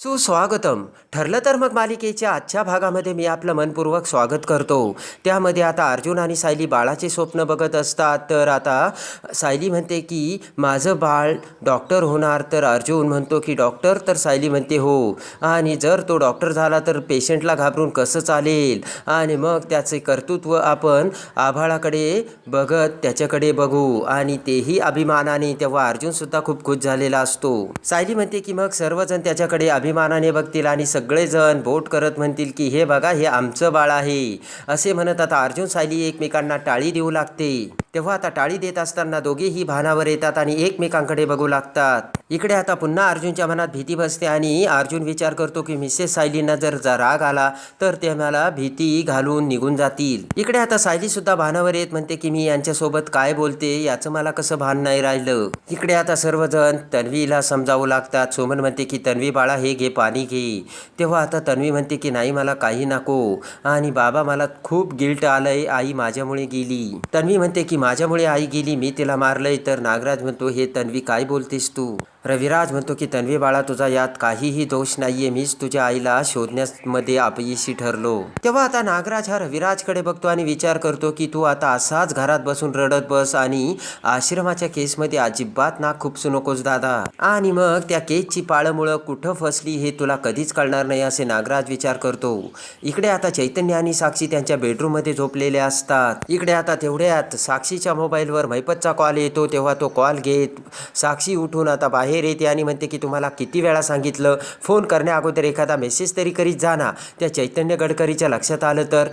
सुस्वागतम. ठरलं तर मग मालिकेच्या आजच्या भागामध्ये मी आपलं मनपूर्वक स्वागत करतो. त्यामध्ये आता अर्जुन आणि सायली बाळाचे स्वप्न बघत असतात. तर आता सायली म्हणते की माझं बाळ डॉक्टर होणार तर अर्जुन म्हणतो की डॉक्टर तर सायली म्हणते हो. आणि जर तो डॉक्टर झाला तर पेशंटला घाबरून कसं चालेल? आणि मग त्याचे कर्तृत्व आपण आभाळाकडे बघत त्याच्याकडे बघू. आणि तेही अभिमानाने तेव्हा अर्जुनसुद्धा खूप खुश झालेला असतो. सायली म्हणते की मग सर्वजण त्याच्याकडे अभिमानाने बघतील आणि सगळेजण बोट करत म्हणतील की हे बघा हे आमचं बाळ आहे. असे म्हणत आता अर्जुन सायली एकमेकांना टाळी देऊ लागते. तेव्हा आता टाळी देत असताना दोघेही भानावर येतात आणि एकमेकांकडे बघू लागतात. इकडे आता पुन्हा अर्जुनच्या मनात भीती बसते आणि अर्जुन विचार करतो की मिसेस सायलींना जर जा राग आला तर ते मला भीती घालून निघून जातील. इकडे आता सायली सुद्धा भानावर येत म्हणते की मी यांच्यासोबत काय बोलते याचं मला कसं भान नाही राहिलं. इकडे आता सर्वजण तन्वीला समजावू लागतात. सोमन म्हणते की तन्वी बाळा हे घे पाणी घे. तेव्हा आता तन्वी म्हणते की नाही मला काही नको. आणि बाबा मला खूप गिल्ट आलंय आई माझ्यामुळे गेली. तन्वी म्हणते की माझ्यामुळे आई गेली मी तिला मारलंय. तर नागराज म्हणतो हे तन्वी काय बोलतेस तू? रविराज म्हणतो की तन्वी बाळा तुझा यात काहीही दोष नाहीये. मीच तुझ्या आईला शोधण्यामध्ये अपयशी ठरलो. तेव्हा आता नागराज हा रविराजकडे बघतो आणि विचार करतो की तू आता असाच घरात बसून रडत बस आणि आश्रमाच्या केसमध्ये अजिबात नाक खुपसू नकोस दादा. आणि मग त्या केसची पाळमुळं कुठं फसली हे तुला कधीच कळणार नाही असे नागराज विचार करतो. इकडे आता चैतन्य आणि साक्षी त्यांच्या बेडरूममध्ये झोपलेले असतात. इकडे आता तेवढ्यात साक्षीच्या मोबाईलवर मैपतचा कॉल येतो. तेव्हा तो कॉल घेत साक्षी उठून आता बाहेर येते आणि म्हणते की तुम्हाला किती वेळा सांगितलं फोन करण्या अगोदर एखादा मेसेज तरी करीत जा ना. त्या चैतन्य गडकरीच्या लक्षात आलं तर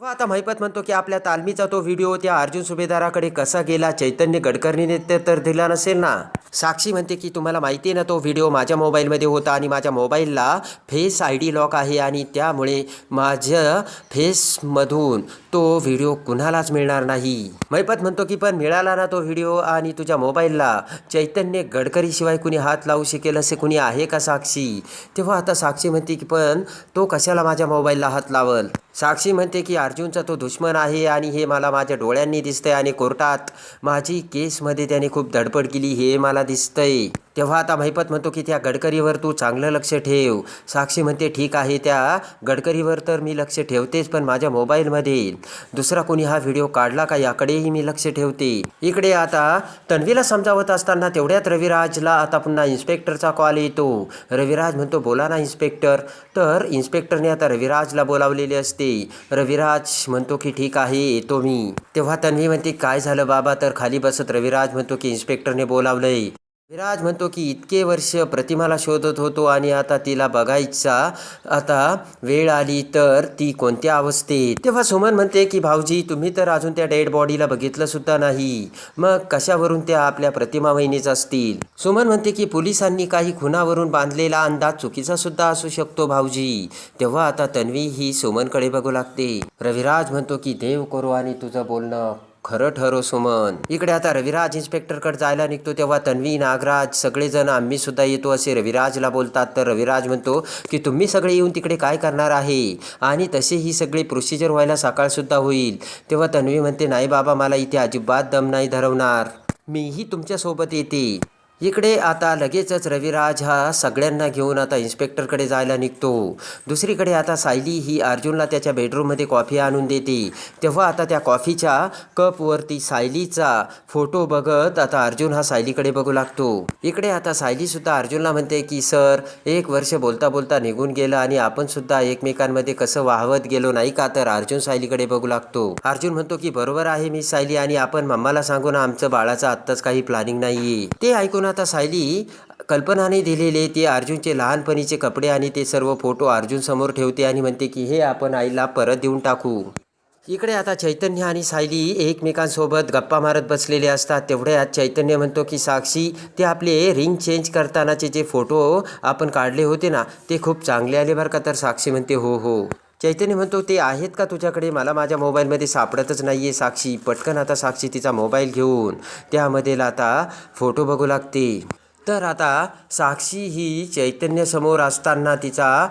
व आता महिपत म्हणतो की आपल्या तालमीचा तो व्हिडिओ त्या अर्जुन सुभेदाराकडे कसा गेला चैतन्य गडकरीने ते तर दिला नसेल ना? साक्षी म्हणते की तुम्हाला माहिती आहे ना तो व्हिडिओ माझ्या मोबाईलमध्ये होता आणि माझ्या मोबाईलला फेस आय डी लॉक आहे आणि त्यामुळे माझ्या फेसमधून तो व्हिडिओ कुणालाच मिळणार नाही. महिपत म्हणतो की पण मिळाला ना तो व्हिडिओ आणि तुझ्या मोबाईलला? चैतन्य गडकरीशिवाय कुणी हात लावू शकेल असे कुणी आहे का साक्षी? तेव्हा आता साक्षी म्हणते की पण तो कशाला माझ्या मोबाईलला हात लावल? साक्षी म्हणते की अर्जुनचा तो दुश्मन आहे आणि हे मला माझ्या डोळ्यांनी दिसतंय आणि कोर्टात माझी केसमध्ये त्याने खूप धडपड केली हे मला दिसतंय. तेव्हा आता महिपत म्हणतो की त्या गडकरीवर तू चांगलं लक्ष ठेव. साक्षी म्हणते ठीक आहे त्या गडकरीवर तर मी लक्ष ठेवतेच पण माझ्या मोबाईलमध्ये दुसरा कोणी हा व्हिडिओ काढला का याकडेही मी लक्ष ठेवते. इकडे आता तन्वीला समजावत असताना तेवढ्यात रविराजला आता पुन्हा इन्स्पेक्टरचा कॉल येतो. रविराज म्हणतो बोला ना इन्स्पेक्टर. तर इन्स्पेक्टरने आता रविराजला बोलावलेले असते. रविराज म्हणतो की ठीक आहे येतो मी. तेव्हा तन्वी म्हणते काय झालं बाबा? तर खाली बसत रविराज म्हणतो की इन्स्पेक्टरने बोलावलंय. विराज म्हणतो की इतके वर्ष प्रतिमाला शोधत होतो आणि आता तिला बघायचा आता वेळ आली तर ती कोणत्या अवस्थेत? तेव्हा सुमन म्हणते की भाऊजी तुम्ही तर अजून त्या डेड बॉडीला बघितलं सुद्धा नाही. मग कशावरून त्या आपल्या प्रतिमा वहिनीच असतील? सुमन म्हणते की पोलिसांनी काही खुनावरून बांधलेला अंदाज चुकीचा सुद्धा असू शकतो भाऊजी. तेव्हा आता तन्वी ही सुमनकडे बघू लागते. रविराज म्हणतो की देव करू आणि तुझं बोलणं. खरं ठरो सुमन. इकडे आता रविराज इन्स्पेक्टरकडे जायला निघतो तेव्हा तन्वी नागराज सगळेजण आम्ही सुद्धा येतो असे रविराजला बोलतात. तर रविराज म्हणतो की तुम्ही सगळे येऊन तिकडे काय करणार आहे? आणि तसे ही सगळी प्रोसिजर व्हायला सकाळसुद्धा होईल. तेव्हा तन्वी म्हणते नाही बाबा मला इथे अजिबात दम नाही धरवणार. मीही तुमच्यासोबत येते. इकडे आता लगेचच रविराज हा सगळ्यांना घेऊन आता इन्स्पेक्टरकडे जायला निघतो. दुसरीकडे आता सायली ही अर्जुनला त्याच्या बेडरूममध्ये कॉफी आणून देते. तेव्हा आता त्या कॉफीच्या कपवरती सायलीचा फोटो बघत आता अर्जुन हा सायलीकडे बघू लागतो. इकडे आता सायलीसुद्धा अर्जुनला म्हणते की सर एक वर्ष बोलता बोलता निघून गेलं आणि आपण सुद्धा एकमेकांमध्ये कसं वाहवत गेलो नाही का? तर अर्जुन सायलीकडे बघू लागतो. अर्जुन म्हणतो की बरोबर आहे मी सायली आणि आपण. मम्माला सांगू ना आमचं बाळाचं आत्ताच काही प्लॅनिंग नाही ते ऐकून आता सायली कल्पनाने दिलेले ते अर्जुनचे लहानपणीचे कपडे आणि ते सर्व फोटो अर्जुनसमोर ठेवते आणि म्हणते की हे आपण आईला परत देऊन टाकू. इकडे आता चैतन्य आणि सायली एकमेकांसोबत गप्पा मारत बसलेले असतात. तेवढ्यात चैतन्य म्हणतो की साक्षी ते आपले रिंग चेंज करतानाचे जे फोटो आपण काढले होते ना ते खूप चांगले आले बरं का? तर साक्षी म्हणते हो हो. चैतन्य म्हणतो ते आहेत का तुझ्याकडे? मला माझ्या मोबाईलमध्ये सापडतच नाही आहे साक्षी. पटकन आता साक्षी तिचा मोबाईल घेऊन त्यामध्ये आता फोटो बघू लागते. तर आता साक्षी ही चैतन्यसमोर असताना तिचा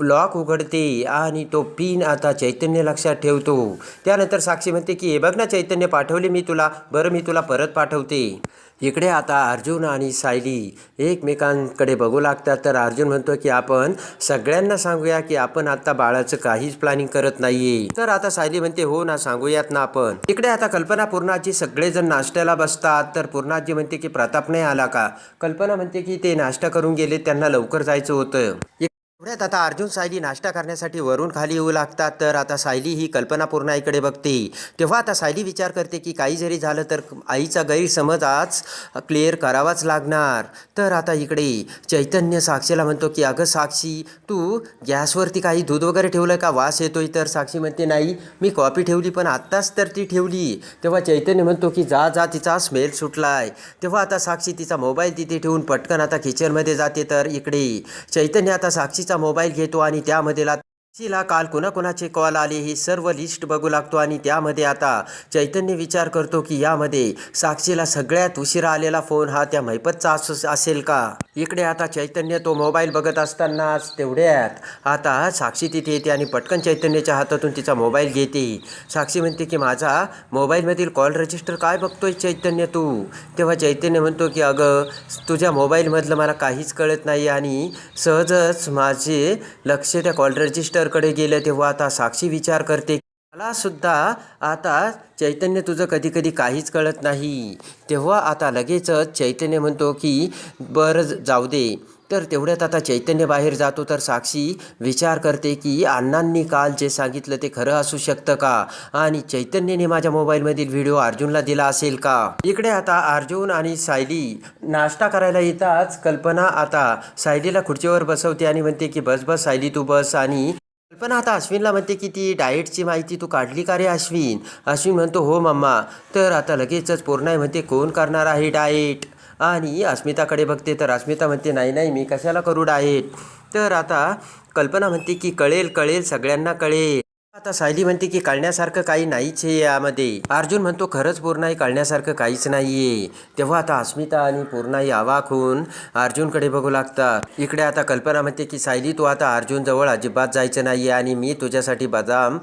लॉक उघडते आणि तो पिन आता चैतन्य लक्षात ठेवतो. त्यानंतर साक्षी म्हणते की हे बघ ना चैतन्य पाठवले मी तुला. बरं मी तुला परत पाठवते. इकडे आता अर्जुन आणि सायली एकमेकांकडे बघू लागतात. तर अर्जुन म्हणतो की आपण सगळ्यांना सांगूया की आपण आता बाळाचं काहीच प्लॅनिंग करत नाहीये. तर आता सायली म्हणते हो ना सांगूयात ना आपण. इकडे आता कल्पना पूर्णाजी सगळेजण नाश्त्याला बसतात. तर पूर्णाजी म्हणते की प्रताप नाही आला का? कल्पना म्हणते की ते नाश्ता करून गेले त्यांना लवकर जायचं होतं. पुण्यात आता अर्जुन सायली नाश्ता करण्यासाठी वरून खाली येऊ लागतात. तर आता सायली ही कल्पना पूर्ण बघते. तेव्हा आता सायली विचार करते की काही जरी झालं तर आईचा गैरसमज आज क्लिअर करावाच लागणार. तर आता इकडे चैतन्य साक्षीला म्हणतो की अगं साक्षी तू गॅसवरती काही दूध वगैरे ठेवलं का? वास येतोय. तर साक्षी म्हणते नाही मी कॉफी ठेवली पण आत्ताच तर ती ठेवली. तेव्हा चैतन्य म्हणतो की जा जा तिचा स्मेल सुटलाय. तेव्हा आता साक्षी तिचा मोबाईल तिथे ठेवून पटकन आता किचनमध्ये जाते. तर इकडे चैतन्य आता साक्षीचा मोबाईल घेतो आणि त्यामध्ये तिला साक्षीला काल कोणाकोणाचे कॉल आले ही सर्व लिस्ट बघू लागतो आणि त्यामध्ये आता चैतन्य विचार करतो की यामध्ये साक्षीला सगळ्यात उशिरा आलेला फोन हा त्या मैपतचा अस असेल का? इकडे आता चैतन्य तो मोबाईल बघत असतानाच तेवढ्यात आता साक्षी तिथे येते आणि पटकन चैतन्याच्या हातातून तिचा मोबाईल घेते. साक्षी म्हणते की माझा मोबाईलमधील कॉल रजिस्टर काय बघतोय चैतन्य तू? तेव्हा चैतन्य म्हणतो की अगं तुझ्या मोबाईलमधलं मला काहीच कळत नाही आणि सहजच माझे लक्ष त्या कॉल रजिस्टर टीचरकडे गेलं तेव्हा आता साक्षी विचार करते. मला सुद्धा आता चैतन्य तुझं कधी कधी काहीच कळत नाही. तेव्हा आता लगेचच चैतन्य म्हणतो की बरं जाऊ दे. तर तेवढ्यात आता चैतन्य बाहेर जातो. तर साक्षी विचार करते की अण्णांनी काल जे सांगितलं ते खरं असू शकतं का? आणि चैतन्यने माझ्या मोबाईलमधील व्हिडिओ अर्जुनला दिला असेल का? इकडे आता अर्जुन आणि सायली नाश्ता करायला येताच कल्पना आता सायलीला खुर्चीवर बसवते आणि म्हणते की बस बस सायली तू बस. आणि कल्पना आता अश्विनला म्हणते की ती डाएटची माहिती तू काढली का रे अश्विन? अश्विन म्हणतो हो मम्मा. तर आता लगेचच पूर्णाई म्हणते कोण करणार आहे डाएट? आणि अस्मिताकडे बघते तर अस्मिता म्हणते नाही नाही मी कशाला करू डाएट? तर आता कल्पना म्हणते की कळेल कळेल सगळ्यांना कळेल. आता सायली म्हणते की कळण्यासारखं काही नाहीच आहे यामध्ये. अर्जुन म्हणतो खरंच पूर्णाई कळण्यासारखं काहीच नाहीये. तेव्हा आता अस्मिता आणि पूर्णाई आवाक होऊन अर्जुनकडे बघू लागतात. इकडे आता कल्पना म्हणते की सायली तू आता अर्जुनजवळ अजिबात जायचं नाहीये आणि मी तुझ्यासाठी बदाम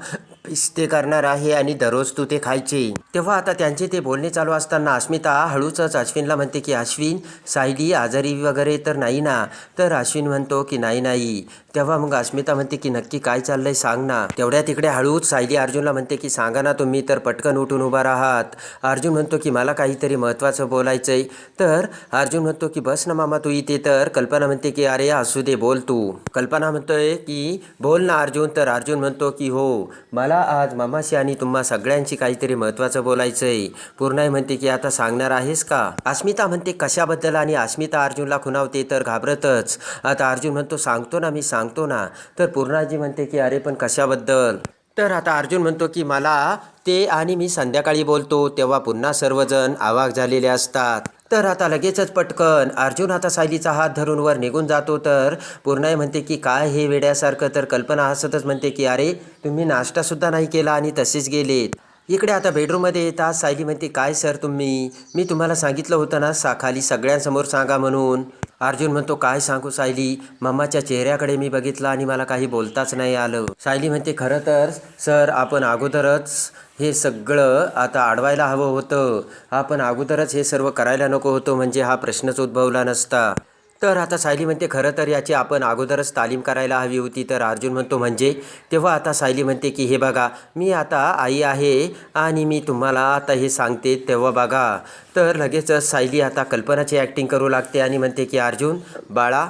पिस्ते करणार आहे आणि दररोज तू ते खायचे. तेव्हा आता त्यांचे ते बोलणे चालू असताना अस्मिता हळूचच अश्विनला म्हणते की अश्विन सायली आजारी वगैरे तर नाही ना? तर अश्विन म्हणतो की नाही नाही. तेव्हा मग अस्मिता म्हणते की नक्की काय चाललंय सांग ना. तेवढ्या तिकडे हळूच सायली अर्जुनला म्हणते की सांगा ना तुम्ही तर पटकन उठून उभा राहात. अर्जुन म्हणतो की मला काहीतरी महत्त्वाचं बोलायचंय. तर अर्जुन म्हणतो की बस ना मामा तू इथे तर. कल्पना म्हणते की अरे असू दे बोल तू. कल्पना म्हणतोय की बोल ना अर्जुन. तर अर्जुन म्हणतो की हो मला आज मामाशी आणि तुम्हा सगळ्यांशी काहीतरी महत्त्वाचं बोलायचंय. पूर्णाई म्हणते की आता सांगणार आहेस का? अस्मिता म्हणते कशाबद्दल? आणि अस्मिता अर्जुनला खुणावते तर घाबरतच. आता अर्जुन म्हणतो सांगतो ना मी सांग सांगतो ना. तर पूर्णाजी म्हणते की अरे पण कशाबद्दल? तर आता अर्जुन म्हणतो की मला ते आणि मी संध्याकाळी बोलतो तेव्हा पुन्हा सर्वजण आवाक झालेले असतात. तर आता लगेचच पटकन अर्जुन आता सायलीचा हात धरून वर निघून जातो. तर पूर्णाई म्हणते की काय हे वेड्यासारखं? तर कल्पना हसतच म्हणते की अरे तुम्ही नाश्तासुद्धा नाही केला आणि तसेच गेलेत. इकडे आता बेडरूममध्ये येतात सायली म्हणते काय सर तुम्ही? मी तुम्हाला सांगितलं होतं ना सा खाली सगळ्यांसमोर सांगा म्हणून. अर्जुन म्हणतो काय सांगू सायली? मम्माच्या चेहऱ्याकडे मी बघितलं आणि मला काही बोलताच नाही आलं. सायली म्हणते खरं तर सर आपण अगोदरच हे सगळं आता अडवायला हवं होतं. आपण अगोदरच हे सर्व करायला नको होतं म्हणजे हा प्रश्नच उद्भवला नसता. तर आता सायली म्हणते खरं तर याची आपण अगोदरच तालीम करायला हवी होती. तर अर्जुन म्हणतो म्हणजे? तेव्हा आता सायली म्हणते की हे बघा मी आता आई आहे आणि मी तुम्हाला आता हे सांगते तेव्हा बघा. तर लगेचच सायली आता कल्पनाची ॲक्टिंग करू लागते आणि म्हणते की अर्जुन बाळा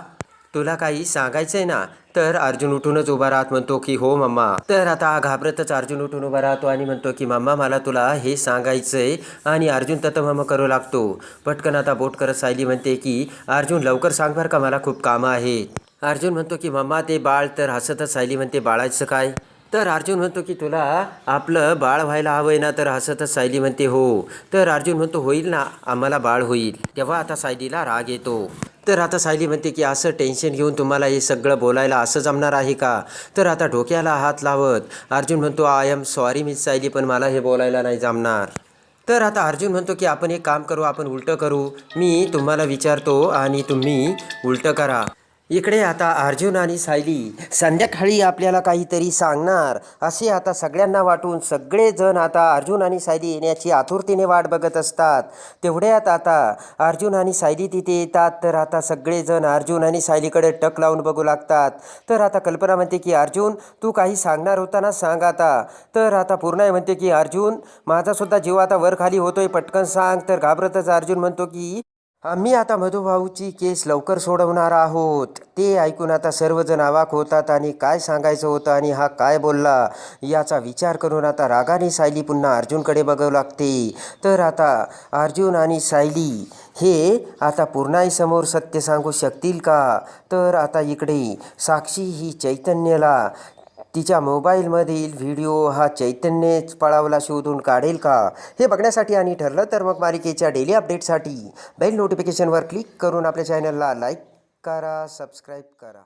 तुला काही सांगायचं आहे ना? तर अर्जुन उठूनच उभा राहत म्हणतो की हो मम्मा. तर आता घाबरतच अर्जुन उठून उभा राहतो आणि म्हणतो की मम्मा मला तुला हे सांगायचंय. आणि अर्जुन तत करू लागतो. पटकन आता बोट करत सायली म्हणते की अर्जुन लवकर सांग बरं का मला खूप कामं आहेत. अर्जुन म्हणतो की मम्मा ते बाळ तर हसतच सायली म्हणते बाळाचं काय? तर अर्जुन म्हणतो की तुला आपलं बाळ व्हायला हवंय ना तर हसतच सायली म्हणते हो. तर अर्जुन म्हणतो होईल ना आम्हाला बाळ होईल. तेव्हा आता सायलीला राग येतो. तर आता सायली म्हणते की असं टेन्शन घेऊन तुम्हाला हे सगळं बोलायला असं जमणार आहे का? तर आता डोक्याला हात लावत अर्जुन म्हणतो I am sorry miss Sayali पण मला हे बोलायला नाही जमणार. तर आता अर्जुन म्हणतो की आपण एक काम करू आपण उलटं करू. मी तुम्हाला विचारतो आणि तुम्ही उलटं करा. इकडे आता अर्जुन आणि सायली संध्याकाळी आपल्याला काहीतरी सांगणार. असे आता सगळ्यांना वाटून सगळेजण आता अर्जुन आणि सायली येण्याची आतुरतेने वाट बघत असतात. तेवढ्यात आता अर्जुन आणि सायली तिथे येतात. तर आता सगळेजण अर्जुन आणि सायलीकडे टक लावून बघू लागतात. तर आता कल्पना म्हणते की अर्जुन तू काही सांगणार होता ना? सांग आता. तर आता पूर्णाई म्हणते की अर्जुन माझासुद्धा जीव आता वर खाली होतोय. पटकन सांग. तर घाबरतच अर्जुन म्हणतो की आम्ही आता मधुभाऊची केस लवकर सोडवणार आहोत. ते ऐकून आता सर्वजण आवाक होतात आणि काय सांगायचं होतं आणि हा काय बोलला याचा विचार करून आता रागाने सायली पुन्हा अर्जुनकडे बघावं लागते. तर आता अर्जुन आणि सायली हे आता पूर्णाईसमोर सत्य सांगू शकतील का? तर आता इकडे साक्षी ही चैतन्यला तिच्या मोबाईलमधील व्हिडिओ हा चैतन्यच पळावला शोधून काढेल का? हे बघण्यासाठी आणि ठरलं तर मग मालिकेच्या डेली अपडेटसाठी बेल नोटिफिकेशनवर क्लिक करून आपल्या चॅनलला लाईक करा सबस्क्राईब करा.